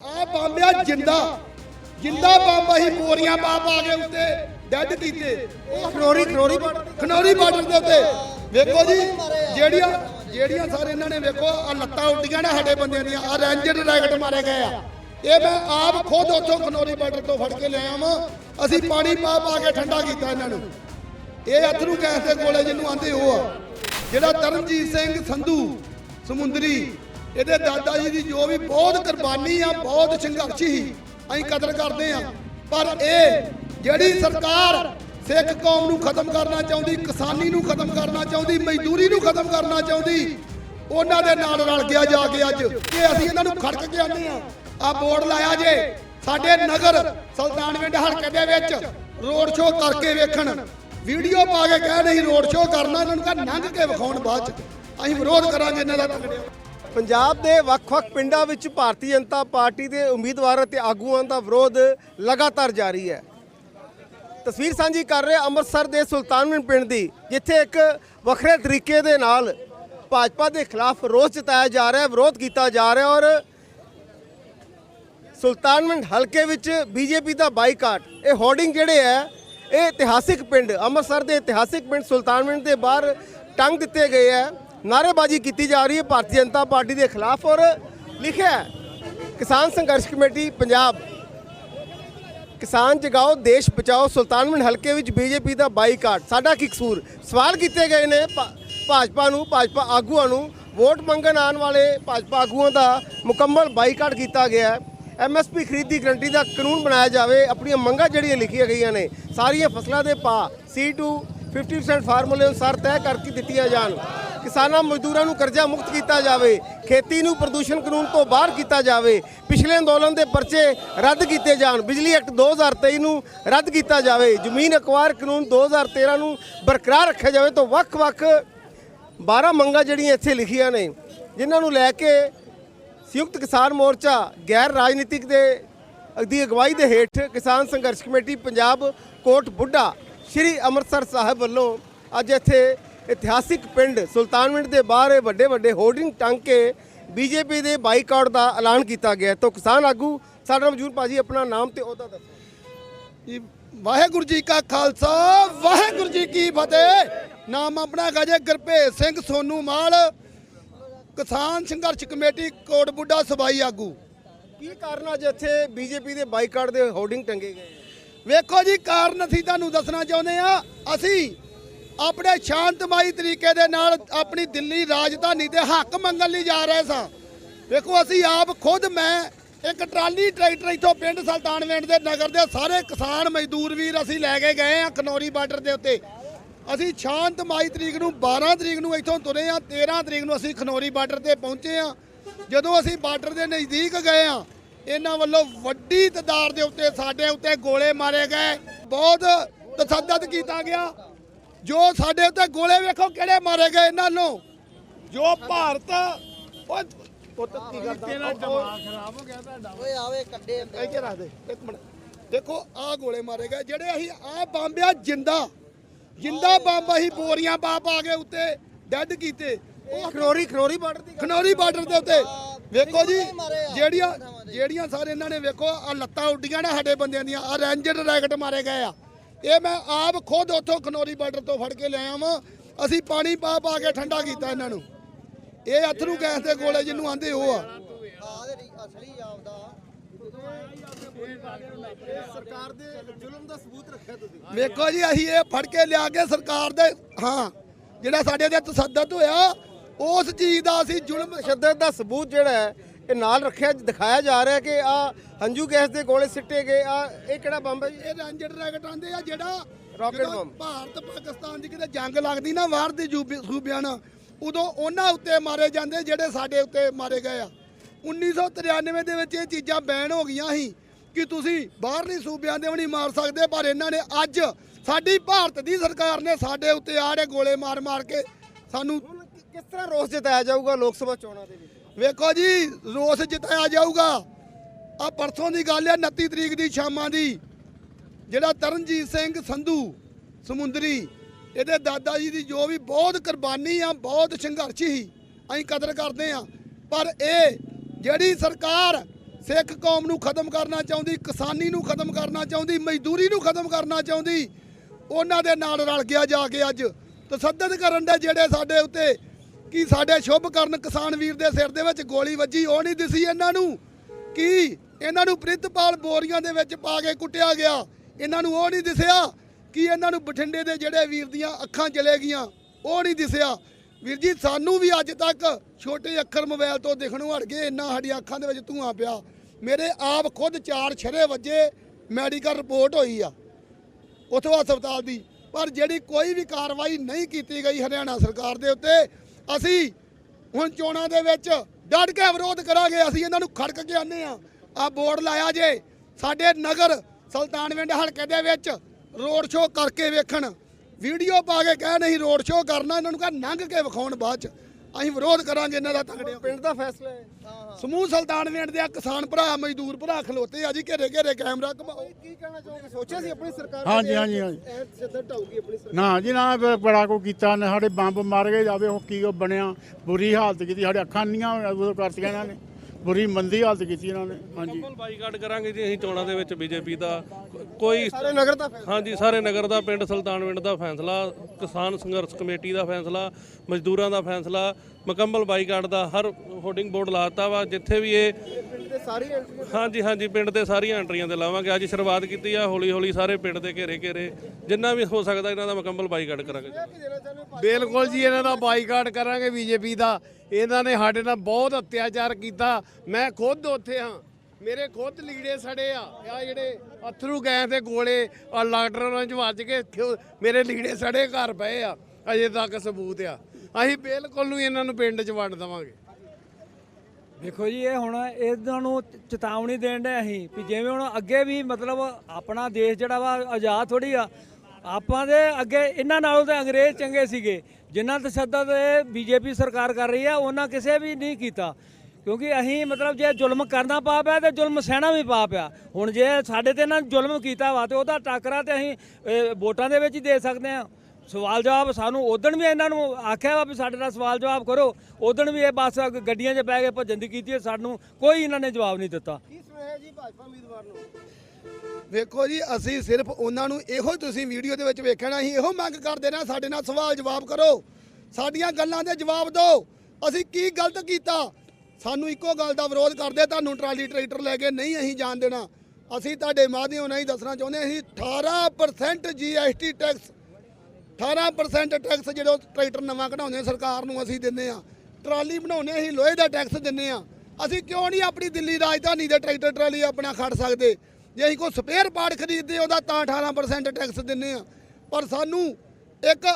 ਆ ਬੰਬਿਆ ਜਿੰਦਾ। ਜਿੰਦਾ ਬੰਬ ਅਸੀਂ ਬੋਰੀਆਂ ਪਾ ਪਾ ਕੇ ਉੱਤੇ, ਡੈੱਡ ਕੀਤੇ। ਖਨੋਰੀ ਖਨੋਰੀ ਬਾਰਡਰ ਬਾਰਡਰ ਦੇ ਉੱਤੇ। ਵੇਖੋ ਜੀ, ਜਿਹੜੀਆਂ ਜਿਹੜੀਆਂ ਸਾਰੇ ਇਹਨਾਂ ਨੇ ਵੇਖੋ ਆ ਲੱਤਾਂ ਉੱਡੀਆਂ ਨੇ ਸਾਡੇ ਬੰਦਿਆਂ ਦੀਆਂ। ਆ ਰੈਂਜਰ ਰੈਕਟ ਮਾਰੇ ਗਏ ਆ। ਇਹ ਮੈਂ ਆਪ ਖੁਦ ਉੱਥੋਂ ਖਨੌਰੀ ਬਾਰਡਰ ਤੋਂ ਫੜ ਕੇ ਲਿਆਇਆ ਵਾਂ। ਅਸੀਂ ਪਾਣੀ ਪਾ ਪਾ ਕੇ ਠੰਡਾ ਕੀਤਾ ਇਹਨਾਂ ਨੂੰ। ਇਹ ਅਥਰੂ ਗੈਸ ਦੇ ਗੋਲੇ ਜਿਹਨੂੰ ਆਂਦੇ ਉਹ ਆ। ਜਿਹੜਾ ਤਰਨਜੀਤ ਸਿੰਘ ਸੰਧੂ, ਸਮੁੰਦਰੀ ਇਹਦੇ ਦਾਦਾ ਜੀ ਦੀ ਜੋ ਵੀ ਬਹੁਤ ਕੁਰਬਾਨੀ ਆ, ਬਹੁਤ ਸੰਘਰਸ਼ ਸੀ, ਅਸੀਂ ਕਦਰ ਕਰਦੇ ਆ। ਪਰ ਇਹ ਜਿਹੜੀ ਸਰਕਾਰ ਸਿੱਖ ਕੌਮ ਨੂੰ ਖਤਮ ਕਰਨਾ ਚਾਹੁੰਦੀ, ਕਿਸਾਨੀ ਨੂੰ ਖਤਮ ਕਰਨਾ ਚਾਹੁੰਦੀ, ਮਜ਼ਦੂਰੀ ਨੂੰ ਖਤਮ ਕਰਨਾ ਚਾਹੁੰਦੀ, ਉਹਨਾਂ ਦੇ ਨਾਲ ਰਲ ਗਿਆ ਜਾ ਕੇ ਅੱਜ। ਕਿ ਅਸੀਂ ਇਹਨਾਂ ਨੂੰ ਖੜਕ ਕੇ ਆਨੇ ਆ। ਆ ਬੋਰਡ ਲਾਇਆ ਜੇ, ਸਾਡੇ ਨਗਰ ਸੁਲਤਾਨਵਿੰਡ ਹਲਕੇ ਦੇ ਵਿੱਚ ਰੋਡ ਸ਼ੋਅ ਕਰਕੇ ਵੇਖਣ। ਵੀਡੀਓ ਪਾ ਕੇ ਕਹਿ ਨਹੀਂ, ਰੋਡ ਸ਼ੋਅ ਕਰਨਾ, ਇਹਨਾਂ ਨੂੰ ਕਹ ਲੰਘ ਕੇ ਵਿਖਾਉਣ ਬਾਅਦ ਚ। ਅਸੀਂ ਵਿਰੋਧ ਕਰਾਂਗੇ ਇਹਨਾਂ ਦਾ। ਪੰਜਾਬ ਦੇ ਵੱਖ-ਵੱਖ ਪਿੰਡਾਂ ਵਿੱਚ ਭਾਰਤੀ ਜਨਤਾ ਪਾਰਟੀ ਦੇ ਉਮੀਦਵਾਰ ਅਤੇ ਆਗੂਆਂ ਦਾ ਵਿਰੋਧ ਲਗਾਤਾਰ ਜਾਰੀ ਹੈ। ਤਸਵੀਰ ਸਾਂਝੀ ਕਰ ਰਹੇ ਅੰਮ੍ਰਿਤਸਰ ਦੇ ਸੁਲਤਾਨਵਿੰਡ ਪਿੰਡ ਦੀ, ਜਿੱਥੇ ਇੱਕ ਵੱਖਰੇ ਤਰੀਕੇ ਦੇ ਨਾਲ ਭਾਜਪਾ ਦੇ ਖਿਲਾਫ ਰੋਸ ਜਤਾਇਆ ਜਾ ਰਿਹਾ ਹੈ ਵਿਰੋਧ ਕੀਤਾ ਜਾ ਰਿਹਾ ਔਰ ਸੁਲਤਾਨਵਿੰਡ ਹਲਕੇ ਵਿੱਚ ਬੀਜੇਪੀ ਦਾ ਬਾਈਕਾਟ। ਇਹ ਹੋਰਡਿੰਗ ਜਿਹੜੇ ਹੈ, ਇਹ ਇਤਿਹਾਸਿਕ ਪਿੰਡ, ਅੰਮ੍ਰਿਤਸਰ ਦੇ ਇਤਿਹਾਸਿਕ ਪਿੰਡ ਸੁਲਤਾਨਵਿੰਡ ਦੇ ਬਾਹਰ ਟੰਗ ਦਿੱਤੇ ਗਏ ਹੈ। ਨਾਅਰੇਬਾਜ਼ੀ ਕੀਤੀ ਜਾ ਰਹੀ ਹੈ ਭਾਰਤੀ ਜਨਤਾ ਪਾਰਟੀ ਦੇ ਖਿਲਾਫ ਔਰ ਲਿਖਿਆ ਕਿਸਾਨ ਸੰਘਰਸ਼ ਕਮੇਟੀ ਪੰਜਾਬ। ਕਿਸਾਨ ਜਗਾਓ, ਦੇਸ਼ ਬਚਾਓ, ਸੁਲਤਾਨਵਿੰਡ ਹਲਕੇ ਵਿੱਚ ਬੀਜੇਪੀ ਦਾ ਬਾਈਕਾਟ। ਸਾਡਾ ਕੀ ਕਸੂਰ? ਸਵਾਲ ਕੀਤੇ ਗਏ ਨੇ ਭਾ- ਭਾਜਪਾ ਨੂੰ, ਭਾਜਪਾ ਆਗੂਆਂ ਨੂੰ। ਵੋਟ ਮੰਗਣ ਆਉਣ ਵਾਲੇ ਭਾਜਪਾ ਆਗੂਆਂ ਦਾ ਮੁਕੰਮਲ ਬਾਈਕਾਟ ਕੀਤਾ ਗਿਆ ਹੈ। ਐਮਐਸਪੀ ਖਰੀਦ ਦੀ ਗਰੰਟੀ ਦਾ ਕਾਨੂੰਨ ਬਣਾਇਆ ਜਾਵੇ। ਆਪਣੀਆਂ ਮੰਗਾਂ ਜਿਹੜੀਆਂ ਲਿਖੀਆਂ ਗਈਆਂ ਨੇ, ਸਾਰੀਆਂ ਫਸਲਾਂ ਦੇ ਪਾ C2 50% ਫਾਰਮੂਲੇ ਅਨੁਸਾਰ ਤੈਅ ਕਰਕੇ ਦਿੱਤੀਆਂ ਜਾਣ। ਕਿਸਾਨਾਂ ਮਜ਼ਦੂਰਾਂ ਨੂੰ ਕਰਜ਼ਾ ਮੁਕਤ ਕੀਤਾ ਜਾਵੇ, ਖੇਤੀ ਨੂੰ ਪ੍ਰਦੂਸ਼ਣ ਕਾਨੂੰਨ ਤੋਂ ਬਾਹਰ ਕੀਤਾ ਜਾਵੇ, ਪਿਛਲੇ ਅੰਦੋਲਨ ਦੇ ਪਰਚੇ ਰੱਦ ਕੀਤੇ ਜਾਣ, ਬਿਜਲੀ ਐਕਟ 2023 ਨੂੰ ਰੱਦ ਕੀਤਾ ਜਾਵੇ, ਜ਼ਮੀਨ ਅਕਵਾਰ ਕਾਨੂੰਨ 2013 ਨੂੰ ਬਰਕਰਾਰ ਰੱਖਿਆ ਜਾਵੇ ਤਾਂ ਵੱਖ-ਵੱਖ 12 ਮੰਗਾਂ ਜਿਹੜੀਆਂ ਇੱਥੇ ਲਿਖੀਆਂ ਨੇ, ਜਿਨ੍ਹਾਂ ਨੂੰ ਲੈ ਕੇ ਸੰਯੁਕਤ ਕਿਸਾਨ ਮੋਰਚਾ ਗੈਰ ਰਾਜਨੀਤਿਕ ਦੇ, ਦੀ ਅਗਵਾਈ ਦੇ ਹੇਠ ਕਿਸਾਨ ਸੰਘਰਸ਼ ਕਮੇਟੀ ਪੰਜਾਬ ਕੋਟ ਬੁੱਢਾ ਸ਼੍ਰੀ ਅੰਮ੍ਰਿਤਸਰ ਸਾਹਿਬ ਵੱਲੋਂ ਅੱਜ ਇੱਥੇ ਇਤਿਹਾਸਿਕ ਪਿੰਡ ਸੁਲਤਾਨਵਿੰਡ ਦੇ ਬਾਹਰ ਇਹ ਵੱਡੇ ਵੱਡੇ ਹੋਰਡਿੰਗ ਟੰਗ ਕੇ ਬੀਜੇਪੀ ਦੇ ਬਾਈਕਾਟ ਦਾ ਐਲਾਨ ਕੀਤਾ ਗਿਆ। ਤਾਂ ਕਿਸਾਨ ਆਗੂ ਸਾਡੇ ਨਾਲ ਮੌਜੂਦ ਭਾਜੀ ਆਪਣਾ ਨਾਮ ਤੇ ਅਹੁਦਾ ਦੱਸੋ। ਜੀ ਵਾਹਿਗੁਰੂ ਜੀ ਕਾ ਖਾਲਸਾ ਵਾਹਿਗੁਰੂ ਜੀ ਕੀ ਫਤਿਹ। ਨਾਮ ਆਪਣਾ ਹੈਗਾ ਜੇ ਗੁਰਭੇਜ ਸਿੰਘ ਸੋਨੂ ਮਾਲ ਕਿਸਾਨ ਸੰਘਰਸ਼ ਕਮੇਟੀ ਕੋਟ ਬੁੱਢਾ ਸਬਾਈ ਆਗੂ। ਕੀ ਕਾਰਨ ਅੱਜ ਇੱਥੇ ਬੀਜੇਪੀ ਦੇ ਬਾਈਕਾਟ ਦੇ ਹੋਰਡਿੰਗ ਟੰਗੇ ਗਏ? ਵੇਖੋ ਜੀ ਕਾਰਨ ਅਸੀਂ ਤੁਹਾਨੂੰ ਦੱਸਣਾ ਚਾਹੁੰਦੇ ਆ ਅਸੀਂ ਆਪਣੇ ਸ਼ਾਂਤਮਈ ਤਰੀਕੇ ਦੇ ਨਾਲ ਆਪਣੀ ਦਿੱਲੀ ਰਾਜਧਾਨੀ ਦੇ ਹੱਕ ਮੰਗਣ ਲਈ ਜਾ ਰਹੇ ਸਾਂ। ਦੇਖੋ, ਅਸੀਂ ਆਪ ਖੁਦ ਮੈਂ ਇੱਕ ਟਰਾਲੀ ਟਰੈਕਟਰ ਇੱਥੋਂ ਪਿੰਡ ਸੁਲਤਾਨਵਿੰਡ ਦੇ ਨਗਰ ਦੇ ਸਾਰੇ ਕਿਸਾਨ ਮਜ਼ਦੂਰ ਵੀਰ ਅਸੀਂ ਲੈ ਕੇ ਗਏ ਆ ਖਨੌਰੀ ਬਾਰਡਰ ਦੇ ਉੱਤੇ। ਅਸੀਂ ਸ਼ਾਂਤਮਈ ਤਰੀਕ ਨੂੰ 12 ਤਰੀਕ ਨੂੰ ਇੱਥੋਂ ਤੁਰੇ ਆ 13 ਤਰੀਕ ਨੂੰ ਅਸੀਂ ਖਨੌਰੀ ਬਾਰਡਰ ਤੇ ਪਹੁੰਚੇ ਆ ਜਦੋਂ ਅਸੀਂ ਬਾਰਡਰ ਦੇ ਨਜ਼ਦੀਕ ਗਏ ਆ ਇਹਨਾਂ ਵੱਲੋਂ ਵੱਡੀ ਤਦਾਰ ਦੇ ਉੱਤੇ ਸਾਡੇ ਉੱਤੇ ਗੋਲੇ ਮਾਰੇ ਗਏ। ਬਹੁਤ ਤਸੱਦਦ ਕੀਤਾ ਗਿਆ। ਜੋ ਸਾਡੇ ਉੱਤੇ ਗੋਲੇ ਵੇਖੋ ਕਿਹੜੇ ਮਾਰੇ ਗਏ ਇਹਨਾਂ ਨੂੰ। ਜੋ ਭਾਰਤ ਉਹ ਪੁੱਤ ਕੀ ਕਰਦਾ? ਤੇਰਾ ਦਿਮਾਗ ਖਰਾਬ ਹੋ ਗਿਆ ਤੁਹਾਡਾ ਓਏ ਆਵੇ ਕੱਢੇ ਇੱਥੇ ਰੱਖ ਦੇ ਇੱਕ ਮਿੰਟ। ਦੇਖੋ ਆਹ ਗੋਲੇ ਮਾਰੇ ਗਏ। ਜਿਹੜੇ ਅਸੀਂ ਆਹ ਬੰਬਿਆ ਜਿੰਦਾ। ਜਿੰਦਾ ਬੰਬ ਅਸੀਂ ਬੋਰੀਆਂ ਪਾ ਪਾ ਕੇ ਉੱਤੇ ਡੈੱਡ ਕੀਤੇ। ਉਹ ਖਨੋਰੀ ਖਨੋਰੀ ਬਾਰਡਰ ਦੀ ਖਨੌਰੀ ਬਾਰਡਰ ਦੇ ਉੱਤੇ। ਵੇਖੋ ਜੀ ਜਿਹੜੀਆਂ ਜਿਹੜੀਆਂ ਸਾਰੇ ਇਹਨਾਂ ਨੇ ਵੇਖੋ ਆ ਲੱਤਾਂ ਉੱਡੀਆਂ ਨੇ ਸਾਡੇ ਬੰਦਿਆਂ ਦੀਆਂ। ਆ ਰੈਂਜਰ ਰੈਕਟ ਮਾਰੇ ਗਏ ਆ। ਇਹ ਮੈਂ ਆਪ ਖੁਦ ਉੱਥੋਂ ਖਨੋਰੀ ਬਾਰਡਰ ਤੋਂ ਫੜ ਕੇ ਲਿਆਇਆ ਵਾਂ ਅਸੀਂ ਪਾਣੀ ਪਾ ਪਾ ਕੇ ਠੰਡਾ ਕੀਤਾ ਇਹਨਾਂ ਨੂੰ। ਇਹ ਅਥਰੂ ਗੈਸ ਦੇ ਗੋਲੇ ਜਿਹਨੂੰ ਆਂਦੇ ਉਹ ਆ। ਸਰਕਾਰ ਦੇ ਜ਼ੁਲਮ ਦਾ ਸਬੂਤ ਰੱਖਿਆ ਤੁਸੀਂ ਵੇਖੋ ਜੀ, ਅਸੀਂ ਇਹ ਫੜ ਕੇ ਲਿਆ ਕੇ ਸਰਕਾਰ ਦੇ, ਹਾਂ, ਜਿਹੜਾ ਸਾਡੇ ਤੇ ਤਸੱਦਦ ਹੋਇਆ, ਉਸ ਚੀਜ਼ ਦਾ ਅਸੀਂ ਜ਼ੁਲਮ ਤਸ਼ੱਦਦ ਦਾ ਸਬੂਤ ਜਿਹੜਾ ਹੈ ਇਹ ਨਾਲ ਰੱਖਿਆ ਦਿਖਾਇਆ ਜਾ ਰਿਹਾ ਕਿ ਆ ਹੰਝੂ ਗੈਸ ਦੇ ਗੋਲੇ ਸਿੱਟੇ ਗਏ ਆ ਇਹ ਕਿਹੜਾ ਬੰਬ ਹੈ ਜੀ? ਇਹ ਰੈਂਜਰ ਰੈਕਟ ਆਂਦੇ ਆ ਜਿਹੜਾ ਜਦੋਂ bomb। ਭਾਰਤ ਪਾਕਿਸਤਾਨ ਦੀ ਕਿਤੇ ਜੰਗ ਲੱਗਦੀ ਨਾ ਬਾਹਰ ਦੇ ਸੂਬਿਆਂ ਨਾਲ ਉਦੋਂ ਉਹਨਾਂ ਉੱਤੇ ਮਾਰੇ ਜਾਂਦੇ ਜਿਹੜੇ ਸਾਡੇ ਉੱਤੇ ਮਾਰੇ ਗਏ ਆ। 1993 ਦੇ ਵਿੱਚ ਇਹ ਚੀਜ਼ਾਂ ਬੈਨ ਹੋ ਗਈਆਂ ਸੀ ਕਿ ਤੁਸੀਂ ਬਾਹਰਲੀ ਸੂਬਿਆਂ ਦੇ ਵੀ ਨਹੀਂ ਮਾਰ ਸਕਦੇ ਪਰ ਇਹਨਾਂ ਨੇ ਅੱਜ ਸਾਡੀ ਭਾਰਤ ਦੀ ਸਰਕਾਰ ਨੇ ਸਾਡੇ ਉੱਤੇ ਆੜੇ ਗੋਲੇ ਮਾਰ ਮਾਰ ਕੇ ਸਾਨੂੰ ਕਿਸ ਤਰ੍ਹਾਂ ਰੋਸ ਜਤਾਇਆ ਜਾਊਗਾ ਲੋਕ ਸਭਾ ਚੋਣਾਂ ਦੇ ਵਿੱਚ? ਵੇਖੋ ਜੀ, ਰੋਸ ਜਿਤਾਇਆ ਜਾਊਗਾ। ਆ ਪਰਸੋਂ ਦੀ ਗੱਲ ਹੈ 29 ਤਰੀਕ ਦੀ ਸ਼ਾਮਾਂ ਦੀ। ਜਿਹੜਾ ਤਰਨਜੀਤ ਸਿੰਘ ਸੰਧੂ ਸਮੁੰਦਰੀ, ਇਹਦੇ ਦਾਦਾ ਜੀ ਦੀ ਜੋ ਵੀ ਬਹੁਤ ਕੁਰਬਾਨੀ ਆ, ਬਹੁਤ ਸੰਘਰਸ਼ ਹੀ ਅਸੀਂ ਕਦਰ ਕਰਦੇ ਆ। ਪਰ ਇਹ ਜਿਹੜੀ ਸਰਕਾਰ ਸਿੱਖ ਕੌਮ ਨੂੰ ਖਤਮ ਕਰਨਾ ਚਾਹੁੰਦੀ, ਕਿਸਾਨੀ ਨੂੰ ਖਤਮ ਕਰਨਾ ਚਾਹੁੰਦੀ, ਮਜ਼ਦੂਰੀ ਨੂੰ ਖਤਮ ਕਰਨਾ ਚਾਹੁੰਦੀ, ਉਹਨਾਂ ਦੇ ਨਾਲ ਰਲ ਗਿਆ ਜਾ ਕੇ ਅੱਜ। ਤਸੱਦਦ ਕਰਨ ਦੇ ਜਿਹੜੇ ਸਾਡੇ ਉੱਤੇ ਕਿ ਸਾਡੇ ਸ਼ੁਭ ਕਰਨ ਕਿਸਾਨ ਵੀਰ ਦੇ ਸਿਰ ਦੇ ਵਿੱਚ ਗੋਲੀ ਵੱਜੀ, ਉਹ ਨਹੀਂ ਦਿਸੀ ਇਹਨਾਂ ਨੂੰ। ਕਿ ਇਹਨਾਂ ਨੂੰ ਪ੍ਰਿਤਪਾਲ ਬੋਰੀਆਂ ਦੇ ਵਿੱਚ ਪਾ ਕੇ ਕੁੱਟਿਆ ਗਿਆ? ਇਹਨਾਂ ਨੂੰ ਉਹ ਨਹੀਂ ਦਿਸਿਆ? ਕਿ ਇਹਨਾਂ ਨੂੰ ਬਠਿੰਡੇ ਦੇ ਜਿਹੜੇ ਵੀਰ ਦੀਆਂ ਅੱਖਾਂ ਚਲੇ ਗਈਆਂ? ਉਹ ਨਹੀਂ ਦਿਸਿਆ। ਵੀਰ ਜੀ, ਸਾਨੂੰ ਵੀ ਅੱਜ ਤੱਕ ਛੋਟੇ ਅੱਖਰ ਮੋਬਾਈਲ ਤੋਂ ਦਿਖਣੋਂ ਹਟ ਗਏ। ਇੰਨਾ ਸਾਡੀਆਂ ਅੱਖਾਂ ਦੇ ਵਿੱਚ ਧੂਆਂ ਪਿਆ। ਮੇਰੇ ਆਪ ਖੁਦ ਚਾਰ ਛਰੇ ਵਜੇ ਮੈਡੀਕਲ ਰਿਪੋਰਟ ਹੋਈ ਆ, ਉਥੋਂ ਹਸਪਤਾਲ ਦੀ। ਪਰ ਜਿਹੜੀ ਕੋਈ ਵੀ ਕਾਰਵਾਈ ਨਹੀਂ ਕੀਤੀ ਗਈ ਹਰਿਆਣਾ ਸਰਕਾਰ ਦੇ ਉੱਤੇ ਅਸੀਂ ਹੁਣ ਚੋਣਾਂ ਦੇ ਵਿੱਚ ਡਟ ਕੇ ਵਿਰੋਧ ਕਰਾਂਗੇ, ਅਸੀਂ ਇਹਨਾਂ ਨੂੰ ਖੜਕ ਕੇ ਆਨੇ ਆ ਆ ਬੋਰਡ ਲਾਇਆ ਜੇ, ਸਾਡੇ ਨਗਰ ਸੁਲਤਾਨਵਿੰਡ ਹਲਕੇ ਦੇ ਵਿੱਚ ਰੋਡ ਸ਼ੋਅ ਕਰਕੇ ਵੇਖਣ। ਵੀਡੀਓ ਪਾ ਕੇ ਕਹਿ ਨਹੀਂ ਰੋਡ ਸ਼ੋਅ ਕਰਨਾ, ਇਹਨਾਂ ਨੂੰ ਕਹ ਲੰਘ ਕੇ ਵਿਖਾਉਣ ਬਾਅਦ ਚ। ਅਸੀਂ ਵਿਰੋਧ ਕਰਾਂਗੇ ਇਹਨਾਂ ਦਾ ਤਗੜੇ ਹੋ ਕੇ। ਪਿੰਡ ਦਾ ਫੈਸਲਾ ਹੈ। ਸਮੂਹ ਸੁਲਤਾਨਵਿੰਡ ਦੇ ਆ ਕਿਸਾਨ ਭਰਾ ਮਜ਼ਦੂਰ ਭਰਾ ਖਲੋਤੇ ਆ ਜੀ ਘੇਰੇ ਘੇਰੇ ਕੈਮਰਾ ਘਮਾਓ। ਕੀ ਕਹਿਣਾ ਚਾਹੋਗੇ? ਸੋਚਿਆ ਸੀ ਆਪਣੀ ਸਰਕਾਰ ਹਾਂਜੀ, ਹਾਂਜੀ, ਹਾਂਜੀ। ਐ ਸਿੱਧਾ ਢਾਊਗੀ ਆਪਣੀ ਸਰਕਾਰ? ਨਾ ਜੀ ਨਾ ਬ- ਬੜਾ ਕੋ ਕੀਤਾ ਨੇ ਸਾਡੇ ਬੰਬ ਮਾਰ ਕੇ ਜਾਵੇ ਉਹ ਕੀ ਉਹ ਬਣਿਆ? ਬੁਰੀ ਹਾਲਤ ਕੀਤੀ ਸਾਡੇ ਅੱਖਾਂ ਨੀਆਂ ਉਦੋਂ ਕਰਤੀਆਂ ਇਹਨਾਂ ਨੇ। ਬੁਰੀ ਮੰਦੀ ਹਾਲਤ ਕੀਤੀ ਇਹਨਾਂ ਨੇ। ਹਾਂਜੀ। ਮੁਕੰਮਲ ਬਾਈਕਾਟ ਕਰਾਂਗੇ ਜੀ ਅਸੀਂ ਚੋਣਾਂ ਦੇ ਵਿੱਚ ਬੀਜੇਪੀ ਦਾ। ਕੋਈ ਸਾਰੇ ਨਗਰ ਦਾ ਫੈਸਲਾ। ਹਾਂਜੀ ਸਾਰੇ ਨਗਰ ਦਾ ਪਿੰਡ ਸੁਲਤਾਨਵਿੰਡ ਦਾ ਫੈਸਲਾ ਕਿਸਾਨ ਸੰਘਰਸ਼ ਕਮੇਟੀ ਦਾ ਫੈਸਲਾ ਮਜ਼ਦੂਰਾਂ ਦਾ ਫੈਸਲਾ ਮੁਕੰਮਲ ਬਾਈਕਾਟ ਦਾ ਹਰ ਹੋਰਡਿੰਗ ਬੋਰਡ ਲਾਤਾ ਵਾ ਜਿੱਥੇ ਵੀ ਇਹ ਦੇ ਸਾਰੀ ਐਂਟਰੀਆਂ ਹਾਂਜੀ ਹਾਂਜੀ ਪਿੰਡ ਤੇ ਸਾਰੀਆਂ ਐਂਟਰੀਆਂ ਤੇ ਲਾਵਾਂਗੇ। ਅੱਜ ਸ਼ੁਰੂਆਤ ਕੀਤੀ ਆ ਹੌਲੀ ਹੌਲੀ ਸਾਰੇ ਪਿੰਡ ਦੇ ਘੇਰੇ ਘੇਰੇ। ਜਿੰਨਾ ਵੀ ਹੋ ਸਕਦਾ ਇਹਨਾਂ ਦਾ ਮੁਕੰਮਲ ਬਾਈਕਾਟ ਕਰਾਂਗੇ। ਕੀ ਦੇਣਾ ਚਾਹੁੰਦੇ ਹੋ ਬਿਲਕੁਲ ਜੀ ਇਹਨਾਂ ਦਾ ਬਾਈਕਾਟ ਕਰਾਂਗੇ ਬੀਜੇਪੀ ਦਾ। ਇਹਨਾਂ ਨੇ ਸਾਡੇ ਨਾਲ ਬਹੁਤ ਅਤਿਆਚਾਰ ਕੀਤਾ। ਮੈਂ ਖੁਦ ਉੱਥੇ ਹਾਂ। ਮੇਰੇ ਖੁਦ ਲੀੜੇ ਸੜੇ ਆ। ਆ ਜਿਹੜੇ ਅਥਰੂ ਗਏ ਤੇ ਗੋਲੇ ਆ ਲਾਕਡਾਊਨਾਂ ਚ ਵੱਜ ਕੇ ਖਿਓ- ਮੇਰੇ ਲੀੜੇ ਸੜੇ ਘਰ ਪਏ ਆ। ਅਜੇ ਤੱਕ ਸਬੂਤ ਆ। ਅਸੀਂ ਬਿਲਕੁਲ ਨੂੰ ਇਹਨਾਂ ਨੂੰ ਪਿੰਡ ਚ ਵੰਡ ਦੇਵਾਂਗੇ। ਦੇਖੋ ਜੀ, ਇਹ ਹੁਣ ਇਹਨਾਂ ਨੂੰ ਚੇਤਾਵਨੀ ਦੇਣ ਦੇ ਅਸੀਂ ਵੀ ਜਿਵੇਂ ਹੁਣ ਅੱਗੇ ਵੀ ਮਤਲਬ ਆਪਣਾ ਦੇਸ਼ ਜਿਹੜਾ ਵਾ ਆਜ਼ਾਦ ਥੋੜੀ ਆ, ਆਪਾਂ ਦੇ ਅੱਗੇ ਇਹਨਾਂ ਨਾਲੋਂ ਤੇ ਅੰਗਰੇਜ਼ ਚੰਗੇ ਸੀਗੇ। ਜਿਨ੍ਹਾਂ ਤਸ਼ੱਦਦ ਬੀਜੇਪੀ ਸਰਕਾਰ ਕਰ ਰਹੀ ਆ, ਉਹਨਾਂ ਕਿਸੇ ਵੀ ਨਹੀਂ ਕੀਤਾ। ਕਿਉਂਕਿ ਅਸੀਂ ਮਤਲਬ ਜੇ ਜ਼ੁਲਮ ਕਰਨਾ ਪਾਪ ਹੈ ਤੇ ਜ਼ੁਲਮ ਸਹਿਣਾ ਵੀ ਪਾਪ ਆ ਹੁਣ ਜੇ ਸਾਡੇ ਤੇ ਇਹਨਾਂ ਜ਼ੁਲਮ ਕੀਤਾ ਵਾ ਤੇ ਉਹਦਾ ਟਾਕਰਾ ਤੇ ਅਸੀਂ ਵੋਟਾਂ ਦੇ ਵਿੱਚ ਹੀ ਦੇ ਸਕਦੇ ਆ। ਸਵਾਲ ਜਵਾਬ ਸਾਨੂੰ ਉਦਣ ਵੀ ਇਹਨਾਂ ਨੂੰ ਆਖਿਆ ਵਾ ਵੀ ਸਾਡੇ ਨਾਲ ਸਵਾਲ ਜਵਾਬ ਕਰੋ। ਉਦਣ ਵੀ ਇਹ ਬਸ ਗੱਡੀਆਂ 'ਚ ਬਹਿ ਕੇ ਭੱਜਣ ਦੀ ਕੀਤੀ ਹੈ ਸਾਨੂੰ ਕੋਈ ਇਹਨਾਂ ਨੇ ਜਵਾਬ ਨਹੀਂ ਦਿੱਤਾ। ਕੀ ਸੁਣਿਆ ਜੀ ਭਾਜਪਾ ਉਮੀਦਵਾਰ ਨੂੰ? ਵੇਖੋ ਜੀ ਅਸੀਂ ਸਿਰਫ ਉਹਨਾਂ ਨੂੰ ਇਹੋ ਤੁਸੀਂ ਵੀਡੀਓ ਦੇ ਵਿੱਚ ਵੇਖਣਾ ਅਸੀਂ ਇਹੋ ਮੰਗ ਕਰਦੇ ਨਾ ਸਾਡੇ ਨਾਲ ਸਵਾਲ ਜਵਾਬ ਕਰੋ। ਸਾਡੀਆਂ ਗੱਲਾਂ ਦੇ ਜਵਾਬ ਦਿਓ। ਅਸੀਂ ਕੀ ਗਲਤ ਕੀਤਾ? ਸਾਨੂੰ ਇੱਕੋ ਗੱਲ ਦਾ ਵਿਰੋਧ ਕਰਦੇ ਤੁਹਾਨੂੰ ਟਰਾਲੀ ਟਰੈਕਟਰ ਲੈ ਕੇ ਨਹੀਂ ਅਸੀਂ ਜਾਣ ਦੇਣਾ। ਅਸੀਂ ਤੁਹਾਡੇ ਮਾਧਿਅਮ ਨਾਲ ਦੱਸਣਾ ਚਾਹੁੰਦੇ ਹਾਂ, ਅਸੀਂ 18% ਜੀਐਸਟੀ ਟੈਕਸ 18% ਟੈਕਸ ਜਿਹੜਾ ਟਰੈਕਟਰ ਨਵਾਂ ਕਢਾਉਂਦੇ ਸਰਕਾਰ ਨੂੰ ਅਸੀਂ ਦਿੰਦੇ ਆ। ਟਰਾਲੀ ਬਣਾਉਂਦੇ ਅਸੀਂ ਲੋਹੇ ਦਾ ਟੈਕਸ ਦਿੰਦੇ ਆ। ਅਸੀਂ ਕਿਉਂ ਨਹੀਂ ਆਪਣੀ ਦਿੱਲੀ ਰਾਜਧਾਨੀ ਦੇ ਟਰੈਕਟਰ ਟਰਾਲੀ ਆਪਣਾ ਖੜ ਸਕਦੇ? ਜੇ ਅਸੀਂ ਕੋਈ ਸਪੇਅਰ ਪਾਰਟ ਖਰੀਦਦੇ, ਉਹਦਾ ਤਾਂ 18% ਟੈਕਸ ਦਿੰਦੇ ਆ। ਪਰ ਸਾਨੂੰ ਇੱਕ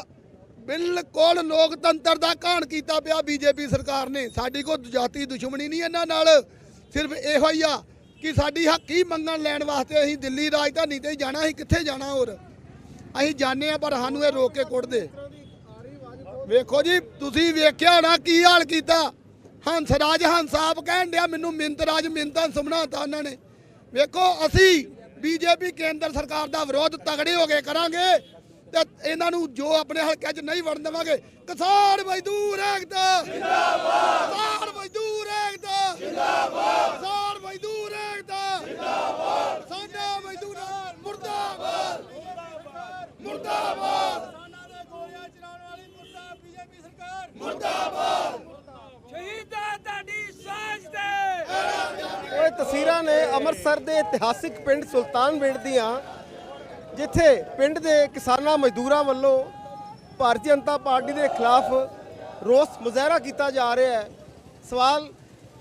ਬਿਲਕੁਲ ਲੋਕਤੰਤਰ ਦਾ ਘਾਣ ਕੀਤਾ ਪਿਆ ਬੀਜੇਪੀ ਸਰਕਾਰ ਨੇ। ਸਾਡੀ ਕੋਈ ਜਾਤੀ ਦੁਸ਼ਮਣੀ ਨਹੀਂ ਇਹਨਾਂ ਨਾਲ। ਸਿਰਫ ਇਹੋ ਹੀ ਆ ਕਿ ਸਾਡੀ ਹੱਕੀ ਮੰਗਣ ਲੈਣ ਵਾਸਤੇ ਅਸੀਂ ਦਿੱਲੀ ਰਾਜਧਾਨੀ ਤੇ ਜਾਣਾ, ਅਸੀਂ ਕਿੱਥੇ ਜਾਣਾ ਹੋਰ? ਅਸੀਂ ਜਾਣੇ ਆ, ਪਰ ਸਾਨੂੰ ਇਹ ਰੋਕ ਕੇ ਕੁੱਟਦੇ। ਵੇਖੋ ਜੀ, ਤੁਸੀਂ ਵੇਖਿਆ ਨਾ ਕੀ ਹਾਲ ਕੀਤਾ। ਹੰਸਰਾਜ ਹੰਸ ਕਹਿਣ ਡਿਆ, ਮੈਨੂੰ ਮਿੰਤਰਾਜ ਮਿੰਤਾਂ ਸਮਝਾਤਾ ਉਹਨਾਂ ਨੇ। ਵੇਖੋ, ਅਸੀਂ ਬੀਜੇਪੀ ਕੇਂਦਰ ਸਰਕਾਰ ਦਾ ਵਿਰੋਧ ਤਗੜੇ ਹੋ ਕੇ ਕਰਾਂਗੇ ਤੇ ਇਹਨਾਂ ਨੂੰ ਜੋ ਆਪਣੇ ਹਲਕੇ 'ਚ ਨਹੀਂ ਵੜਨ ਦੇਵਾਂਗੇ। ਕਿਸਾਨ ਮਜ਼ਦੂਰ ਏਕਤਾ ਜਿੰਦਾਬਾਦ! ਕਿਸਾਨ ਮਜ਼ਦੂਰ ਏਕਤਾ ਜਿੰਦਾਬਾਦ ਕਿਸਾਨ ਮਜ਼ਦੂਰ ਏਕਤਾ ਜਿੰਦਾਬਾਦ ਕਿਸਾਨਾਂ ਮਜ਼ਦੂਰਾਂ ਮੁਰਦਾਬਾਦ ਮੁਰਦਾਬਾਦ! ਸ਼ਹੀਦਾਂ ਤੁਹਾਡੀ ਸਾਜ ਤੇ! ਇਹ ਤਸਵੀਰਾਂ ਨੇ ਅੰਮ੍ਰਿਤਸਰ ਦੇ ਇਤਿਹਾਸਿਕ ਪਿੰਡ ਸੁਲਤਾਨਵਿੰਡ ਦੀਆਂ ਜਿੱਥੇ ਪਿੰਡ ਦੇ ਕਿਸਾਨਾਂ ਮਜ਼ਦੂਰਾਂ ਵੱਲੋਂ ਭਾਰਤੀ ਜਨਤਾ ਪਾਰਟੀ ਦੇ ਖਿਲਾਫ ਰੋਸ ਮੁਜ਼ਾਹਰਾ ਕੀਤਾ ਜਾ ਰਿਹਾ ਹੈ। ਸਵਾਲ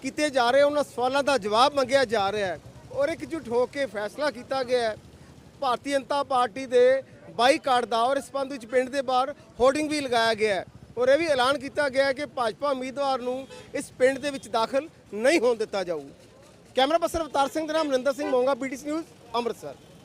ਕੀਤੇ ਜਾ ਰਹੇ ਉਹਨਾਂ ਸਵਾਲਾਂ ਦਾ ਜਵਾਬ ਮੰਗਿਆ ਜਾ ਰਿਹਾ ਹੈ ਔਰ ਇਕਜੁੱਟ ਹੋ ਕੇ ਫੈਸਲਾ ਕੀਤਾ ਗਿਆ ਹੈ। ਭਾਰਤੀ ਜਨਤਾ ਪਾਰਟੀ ਦੇ ਬਾਈਕਾਟ ਦਾ ਔਰ ਇਸ ਸੰਬੰਧ ਵਿੱਚ ਪਿੰਡ ਦੇ ਬਾਹਰ ਹੋਰਡਿੰਗ ਵੀ ਲਗਾਇਆ ਗਿਆ ਹੈ। ਔਰ ਇਹ ਵੀ ਐਲਾਨ ਕੀਤਾ ਗਿਆ ਹੈ ਕਿ ਭਾਜਪਾ ਉਮੀਦਵਾਰ ਨੂੰ ਇਸ ਪਿੰਡ ਦੇ ਵਿੱਚ ਦਾਖਲ ਨਹੀਂ ਹੋਣ ਦਿੱਤਾ ਜਾਊ। ਕੈਮਰਾ ਪਰਸਨ ਅਵਤਾਰ ਸਿੰਘ ਦੇ ਨਾਮ ਮਨਿੰਦਰ ਸਿੰਘ ਮੋਂਗਾ ਪੀਟੀਸੀ ਨਿਊਜ਼ ਅੰਮ੍ਰਿਤਸਰ।